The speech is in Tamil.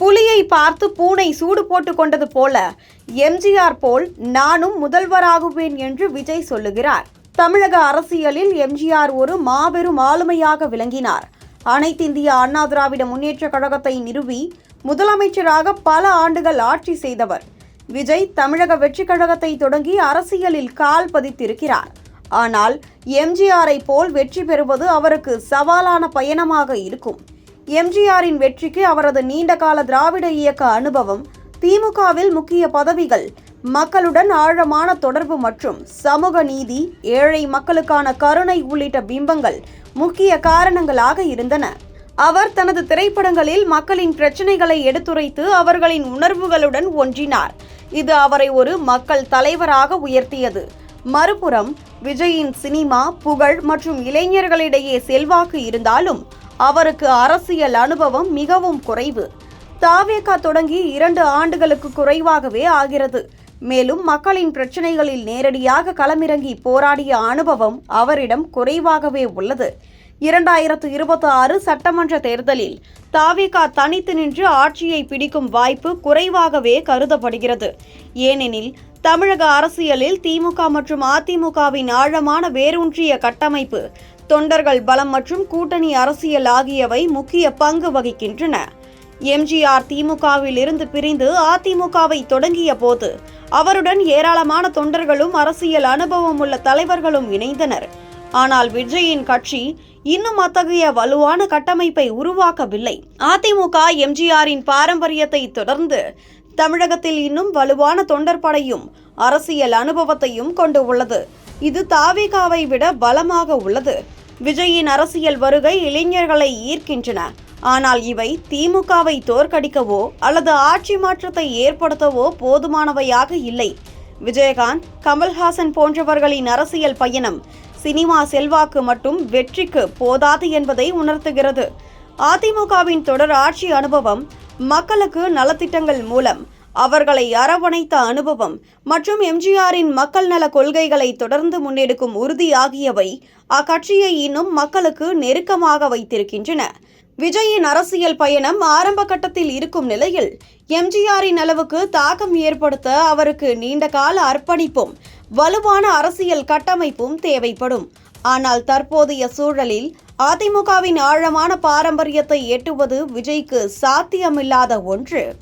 புலியை பார்த்து பூனை சூடு போட்டு கொண்டது போல எம்ஜிஆர் போல் நானும் முதல்வராகுவேன் என்று விஜய் சொல்லுகிறார். தமிழக அரசியலில் எம்ஜிஆர் ஒரு மாபெரும் ஆளுமையாக விளங்கினார். அனைத்திந்திய அண்ணா திராவிட முன்னேற்ற கழகத்தை நிறுவி முதலமைச்சராக பல ஆண்டுகள் ஆட்சி செய்தவர். விஜய் தமிழக வெற்றி கழகத்தை தொடங்கி அரசியலில் கால் பதித்திருக்கிறார். ஆனால் எம்ஜிஆரை போல் வெற்றி பெறுவது அவருக்கு சவாலான பயணமாக இருக்கும். எம்ஜிஆரின் வெற்றிக்கு அவரது நீண்டகால திராவிட இயக்க அனுபவம் திமுகவில் முக்கிய பதவிகள் மக்களுடன் ஆழமான தொடர்பு மற்றும் சமூக நீதி ஏழை மக்களுக்கான கருணை உள்ளிட்ட பிம்பங்கள் முக்கிய காரணங்களாக இருந்தன. அவர் தனது திரைப்படங்களில் மக்களின் பிரச்சனைகளை எடுத்துரைத்து அவர்களின் உணர்வுகளுடன் ஒன்றினார். இது அவரை ஒரு மக்கள் தலைவராக உயர்த்தியது. மறுபுறம் விஜயின் சினிமா புகழ் மற்றும் இளைஞர்களிடையே செல்வாக்கு இருந்தாலும் அவருக்கு அரசியல் அனுபவம் மிகவும் குறைவு. தாவேகா தொடங்கி இரண்டு ஆண்டுகளுக்கு குறைவாகவே ஆகிறது. மேலும் மக்களின் பிரச்சனைகளில் நேரடியாக களமிறங்கி போராடிய அனுபவம் அவரிடம் குறைவாகவே உள்ளது. இரண்டாயிரத்து இருபத்தி ஆறு சட்டமன்ற தேர்தலில் தாவேகா தனித்து நின்று ஆட்சியை பிடிக்கும் வாய்ப்பு குறைவாகவே கருதப்படுகிறது. ஏனெனில் தமிழக அரசியலில் திமுக மற்றும் அதிமுகவின் ஆழமான வேரூன்றிய கட்டமைப்பு தொண்டர்கள் பலம் மற்றும் கூட்டணி அரசியல் ஆகியவை முக்கிய பங்கு வகிக்கின்றன. எம்ஜிஆர் திமுகவில் இருந்து பிரிந்து அதிமுகவை தொடங்கிய போது அவருடன் ஏராளமான தொண்டர்களும் அரசியல் அனுபவம் உள்ள தலைவர்களும் இணைந்தனர். ஆனால் விஜயின் கட்சி இன்னும் அத்தகைய வலுவான கட்டமைப்பை உருவாக்கவில்லை. அதிமுக எம்ஜிஆரின் பாரம்பரியத்தை தொடர்ந்து தமிழகத்தில் இன்னும் வலுவான தொண்டர் படையும் அரசியல் அனுபவத்தையும் கொண்டு உள்ளது. இது தாவிகாவை விட பலமாக உள்ளது. விஜயின் அரசியல் வருகை இளைஞர்களை ஈர்க்கின்றன. ஆனால் இவை திமுகவை தோற்கடிக்கவோ அல்லது ஆட்சி மாற்றத்தை ஏற்படுத்தவோ போதுமானவையாக இல்லை. விஜயகாந்த் கமல்ஹாசன் போன்றவர்களின் அரசியல் பயணம் சினிமா செல்வாக்கு மட்டும் வெற்றிக்கு போதாது என்பதை உணர்த்துகிறது. அதிமுகவின் தொடர் ஆட்சி அனுபவம் மக்களுக்கு நலத்திட்டங்கள் மூலம் அவர்களை அரவணைத்த அனுபவம் மற்றும் எம்ஜிஆரின் மக்கள் நல கொள்கைகளை தொடர்ந்து முன்னெடுக்கும் உறுதி ஆகியவை அக்கட்சியை இன்னும் மக்களுக்கு நெருக்கமாக வைத்திருக்கின்றன. விஜயின் அரசியல் பயணம் ஆரம்ப கட்டத்தில் இருக்கும் நிலையில் எம்ஜிஆரின் அளவுக்கு தாக்கம் ஏற்படுத்த அவருக்கு நீண்ட கால அர்ப்பணிப்பும் வலுவான அரசியல் கட்டமைப்பும் தேவைப்படும். ஆனால் தற்போதைய சூழலில் அதிமுகவின் ஆழமான பாரம்பரியத்தை எட்டுவது விஜய்க்கு சாத்தியமில்லாத ஒன்று.